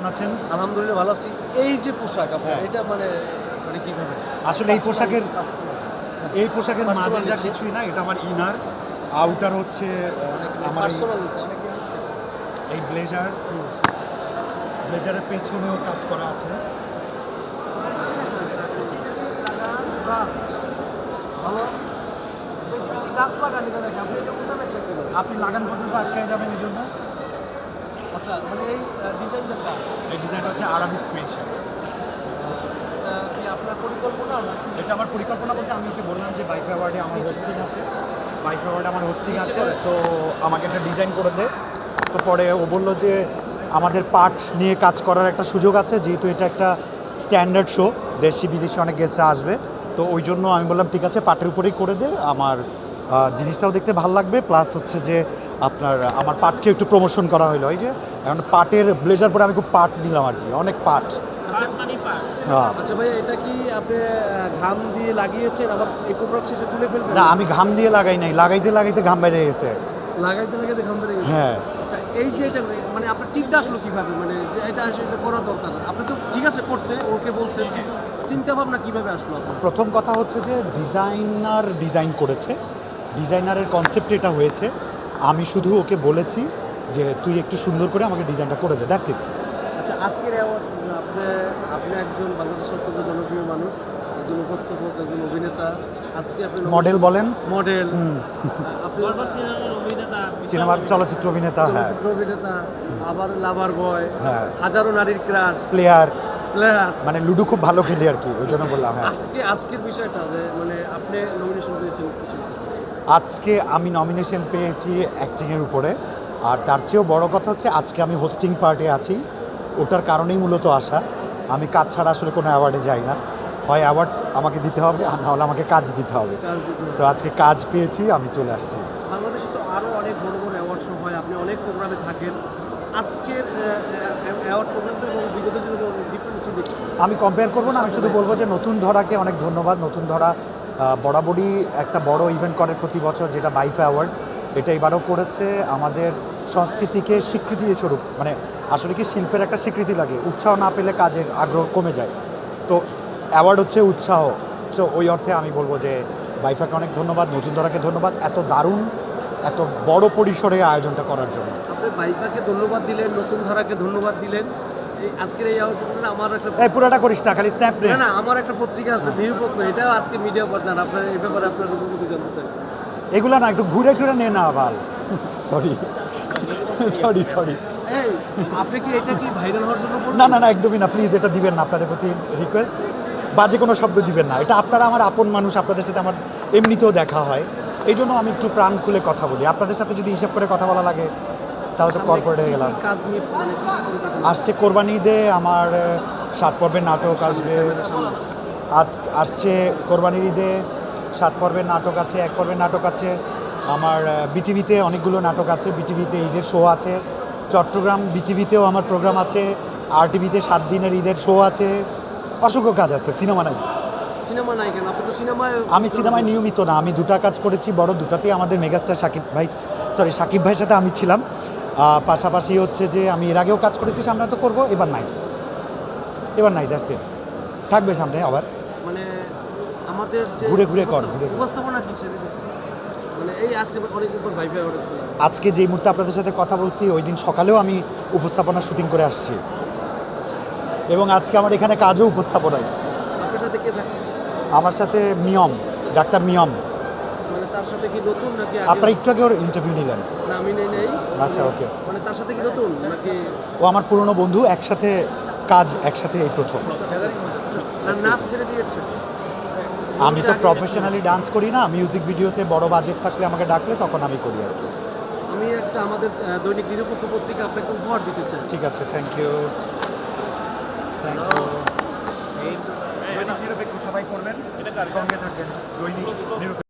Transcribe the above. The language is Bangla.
কেমন আছেন? আলহামদুলিল্লাহ ভালো আছি। এই যে পোশাক আপনার হ্যাঁ। এটা মানে মানে কীভাবে? আসলে এই পোশাকের এই পোশাকের মাঝে যা কিছুই না এটা আমার ইনার আউটার হচ্ছে আমার এই- ব্লেজার ব্লেজারের পেছনেও কাজ করা আছে। ভালো? আপনি লাগান পর্যন্ত আটকে যাবেন এই জন্য। আচ্ছা মানে এই ডিজাইনটা এই ডিজাইনটা হচ্ছে আপনার পরিকল্পনা এটা আমার পরিকল্পনা বলতে আমি ওকে বললাম যে বাইফ অ্যাওয়ার্ডে আমার হোস্টিং আছে। বাইফ অ্যাওয়ার্ডে আমার হোস্টিং আছে সো আমাকে একটা ডিজাইন করে দে। তো পরে ও বলল যে আমাদের পাঠ নিয়ে কাজ করার একটা সুযোগ আছে যেহেতু এটা একটা স্ট্যান্ডার্ড শো দেশি বিদেশি অনেক গেস্টরা আসবে। তো ওই জন্য আমি বললাম ঠিক আছে পাটের উপরেই করে দে আমার জিনিসটাও দেখতে ভালো লাগবে প্লাস হচ্ছে যে আপনার আমার পাটকে একটু প্রমোশন করা হলো এই যে এখন পাটের ব্লেজার পরে আমি খুব পাট নিলাম আর কি অনেক পাট। আচ্ছা হ্যাঁ। আচ্ছা ভাই এটা কি আপনি ঘাম দিয়ে লাগিয়েছেন আবার এই প্রোগ্রাম শেষে তুলে ফেলবেন? না আমি ঘাম দিয়ে লাগাই নাই লাগাইতে লাগাইতে ঘাম বেড়ে গেছে। লাগাইতে লাগাইতে ঘাম বেড়ে গেছে? হ্যাঁ। আচ্ছা এই যে এটা মানে আপনার চিন্তা আসলো কীভাবে? মানে যে এটা আসলে এটা করা দরকার। আপনি তো ঠিক আছে করছে ওকে বলছে কিন্তু চিন্তা ভাবনা কীভাবে আসলো প্রথম কথা হচ্ছে যে ডিজাইনার ডিজাইন করেছে। ডিজাইনারের কনসেপ্ট এটা হয়েছে। আমি শুধু ওকে বলেছি যে তুই একটু সুন্দর করে আমাকে ডিজাইনটা করে দে দ্যাটস ইট আচ্ছা আজকের আপনি আপনি একজন বাংলাদেশের অত্যন্ত জনপ্রিয় মানুষ একজন উপস্থাপক একজন অভিনেতা। আজকে আপনি মডেল বলেন। মডেল সিনেমার চলচ্চিত্র অভিনেতা হ্যাঁ। চলচ্চিত্র অভিনেতা আবার লাভার বয় হ্যাঁ। হাজারো নারীর ক্রাশ প্লেয়ার প্লেয়ার মানে লুডো খুব ভালো খেলি আর কি ওই জন্য বললাম হ্যাঁ। আজকে আজকের বিষয়টা যে মানে আপনি নমিনেশন পেয়েছেন কিছু। আজকে আমি নমিনেশন পেয়েছি অ্যাক্টিংয়ের উপরে। আর তার চেয়েও বড় কথা হচ্ছে আজকে আমি হোস্টিং পার্টে আছি। ওটার কারণেই মূলত আসা আমি কাজ ছাড়া আসলে কোনো অ্যাওয়ার্ডে যাই না। হয় অ্যাওয়ার্ড আমাকে দিতে হবে আর নাহলে আমাকে কাজ দিতে হবে। সো আজকে কাজ পেয়েছি আমি চলে আসছি। বাংলাদেশে তো আরও অনেক বড় বড় অ্যাওয়ার্ড শো হয়। আপনি অনেক প্রোগ্রামে থাকেন। আজকের অ্যাওয়ার্ড প্রোগ্রামটা এবং বিগত দিনে ডিফারেন্স দেখছি। আমি কম্পেয়ার করব না আমি শুধু বলব যে নতুন ধরাকে অনেক ধন্যবাদ। নতুন ধরা বরাবরই একটা বড় ইভেন্ট করে প্রতি বছর, যেটা বাইফা অ্যাওয়ার্ড এটা এবারও করেছে আমাদের সংস্কৃতিকে স্বীকৃতি স্বরূপ মানে আসলে কি শিল্পের একটা স্বীকৃতি লাগে, উৎসাহ না পেলে কাজের আগ্রহ কমে যায়। তো অ্যাওয়ার্ড হচ্ছে উৎসাহ। সো ওই অর্থে আমি বলব যে বাইফাকে অনেক ধন্যবাদ, নতুন ধরাকে ধন্যবাদ, এত দারুণ, এত বড় পরিসরে আয়োজনটা করার জন্য। আপনি বাইফাকে ধন্যবাদ দিলেন, নতুন ধারাকে ধন্যবাদ দিলেন। আজকের এই প্রোগ্রামে আমার একটা এই পুরাটা করিস না খালি স্ন্যাপ না না আমার একটা পত্রিকা আছে নিরপেক্ষ এটাও আজকে মিডিয়া পার্টনার আপনার এই ব্যাপারে আপনার অনুভূতি জানতে চাই? এগুলা না একটু ঘুরে টুরে নে না আবার। সরি সরি সরি এই আপনি কি এটা কি ভাইরাল হওয়ার জন্য না না না একদমই না প্লিজ এটা দিবেন না আপনাদের প্রতি রিকোয়েস্ট বাজে কোনো শব্দ দিবেন না। এটা আপনারা আমার আপন মানুষ আপনাদের সাথে আমার এমনিতেও দেখা হয়। এই জন্য আমি একটু প্রাণ খুলে কথা বলি। আপনাদের সাথে যদি হিসাব করে কথা বলা লাগে তাহলে তো কর্পোরেট গেলাম? আসছে কোরবানি ঈদে আমার সাত পর্বের নাটক আসবে। আজ আসছে কোরবানির ঈদে সাত পর্বের নাটক আছে এক পর্বের নাটক আছে। আমার বিটিভিতে অনেকগুলো নাটক আছে বিটিভিতে ঈদের শো আছে। চট্টগ্রাম বিটিভিতেও আমার প্রোগ্রাম আছে আর টিভিতে সাত দিনের ঈদের শো আছে। অসংখ্য কাজ আছে সিনেমা নাই। সিনেমা নাই কেন? আপনি তো সিনেমায় আমি সিনেমায় নিয়মিত না আমি দুটা কাজ করেছি বড় দুটাতেই আমাদের মেগাস্টার সাকিব ভাই সরি সাকিব ভাইয়ের সাথে আমি ছিলাম। পাশাপাশি হচ্ছে যে আমি এর আগেও কাজ করেছি সামনে তো করব এবার নাই। এবার নাই দ্যাটস ইট থাকবে সামনে আবার। মানে আমাদের যে ঘুরে ঘুরে কর, ঘুরে। উপস্থাপনা কি মানে এই আজকে ভাইফাই আজকে যেই মুহূর্তে আপনাদের সাথে কথা বলছি ওই দিন সকালেও আমি উপস্থাপনা শুটিং করে আসছি। এবং আজকে আমার এখানে কাজও উপস্থাপনায়। আপনার সাথে কে থাকছে? আমার সাথে মিয়ম ডাক্তার মিয়ম। তার সাথে কি নতুন নাকি? আপনারা একটু আগে ওর ইন্টারভিউ নিলেন। না আমি নেই নেই। আচ্ছা, okay. মানে তার সাথে কি নতুন নাকি? ও আমার পুরনো বন্ধু একসাথে কাজ একসাথে এই প্রথম। নাচ ছেড়ে দিয়েছে আমি তো প্রফেশনালি ডান্স করি না মিউজিক ভিডিওতে বড় বাজেট থাকলে আমাকে ডাকলে তখন আমি করি আর কি। আমি একটা আমাদের দৈনিক নিরপেক্ষ পত্রিকা আপনাকে উপহার দিতে চাই। ঠিক আছে থ্যাংক ইউ থ্যাংক ইউ দৈনিক নিরপেক্ষ সবাই করবেন সঙ্গে থাকবেন। দৈনিক নিরপেক্ষ